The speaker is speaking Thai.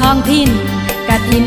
ทองพินกระถิน